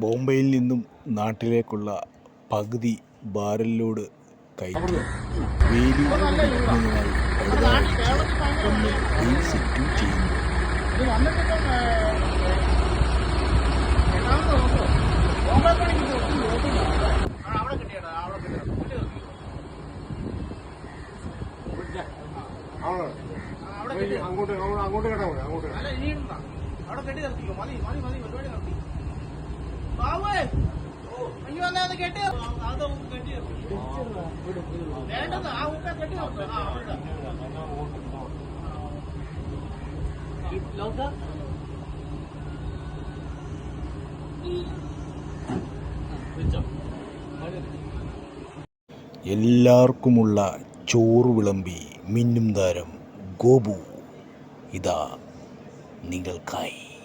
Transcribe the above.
ബോംബെയിൽ നിന്നും നാട്ടിലേക്കുള്ള പകുതി ബാരലിലോട് കയറ്റി വേലി പിടിക്കുന്നതിനായി പഴുതാഴിച്ച് ഒന്ന് അങ്ങോട്ട് അങ്ങോട്ട് അങ്ങോട്ട് കേട്ടാ അങ്ങോട്ട് അവിടെ കെട്ടി നിർത്തിക്കോ? മതി മതി മതി പരിപാടി നിർത്തി കെട്ടി ആ, ഉപ്പ കെട്ടി. എല്ലാവർക്കുമുള്ള ചോറ് വിളമ്പി മിന്നും താരം ഗോപു. ഇതാ നിങ്ങൾക്കായി.